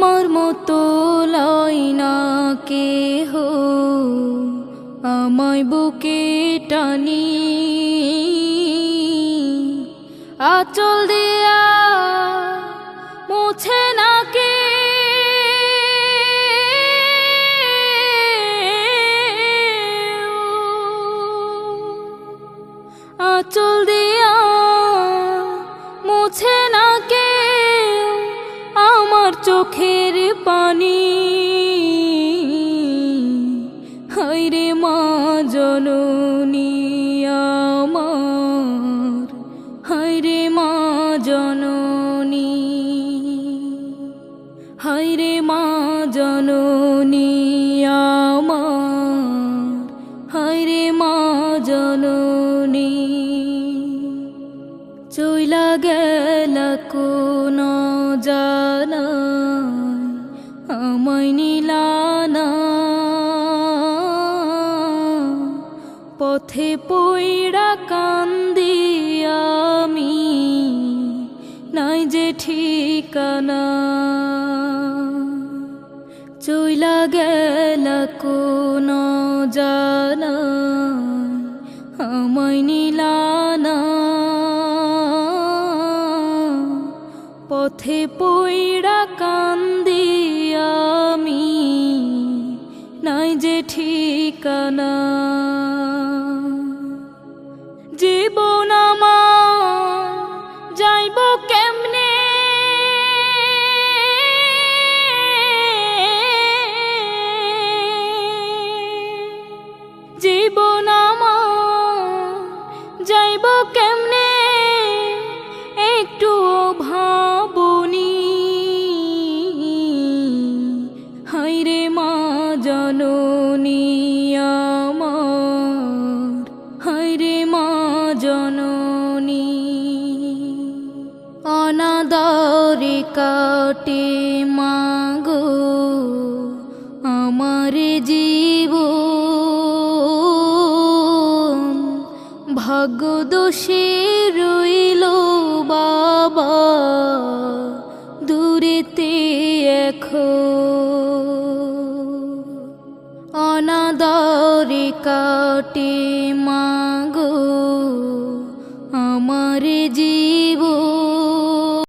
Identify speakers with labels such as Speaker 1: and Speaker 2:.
Speaker 1: তোমার মতো লয় না কে হো আমায় বুকে টানি। আচল দিয়া মুছে না কে। আচল দিয়া চোখের পানি। হাইরে মা জননী আমার হাইরে মা জননী হাইরে মা জননী আমার হাইরে মা জননী। চইলা গেল কোন জানা আমায় নিলানা। পথে পইড়া কান্দি আমি, নাই যে ঠিকানা। চইলা গেল কোন জানা পথে পইড়া কান্দি আমি নাই যে ঠিকানা। জীবন আমার যাইব কেমনে? হাইরে মা জননী আমার। হাইরে মা জননী, অনাদরে কাটে মাগো আমার জীব। ভাগ্য দোষে রইল বাবা, দূরেতে এখন কাটে মা